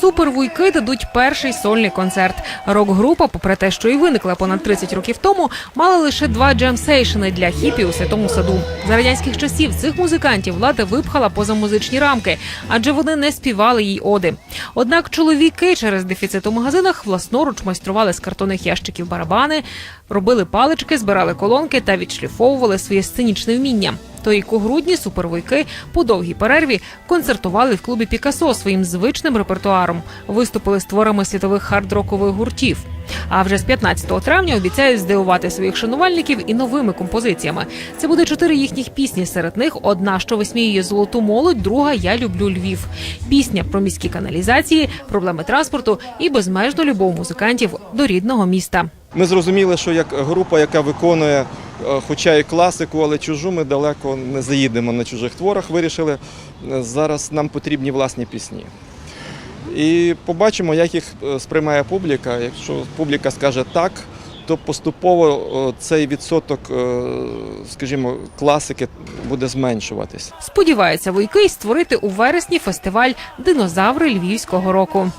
Супервуйки дадуть перший сольний концерт. Рок-група, попри те, що і виникла понад 30 років тому, мала лише два джемсейшени для хіпі у святому саду. За радянських часів цих музикантів влада випхала поза музичні рамки, адже вони не співали їй оди. Однак чоловіки через дефіцит у магазинах власноруч майстрували з картонних ящиків барабани, робили палички, збирали колонки та відшліфовували своє сценічне вміння. Торік у грудні супервойки по довгій перерві концертували в клубі Пікасо своїм звичним репертуаром. Виступили з творами світових хард-рокових гуртів. А вже з 15 травня обіцяють здивувати своїх шанувальників і новими композиціями. Це буде чотири їхніх пісні. Серед них одна, що висміює золоту молодь, друга Я люблю Львів. Пісня про міські каналізації, проблеми транспорту і безмежну любов музикантів до рідного міста. Ми зрозуміли, що як група, яка виконує, хоча і класику, але чужу, ми далеко не заїдемо на чужих творах. Вирішили, е, зараз нам потрібні власні пісні. І побачимо, як їх е, сприймає публіка. Якщо публіка скаже так, то поступово е, цей відсоток, е, скажімо, класики буде зменшуватись. Сподівається, войки й створити у вересні фестиваль Динозаври Львівського року.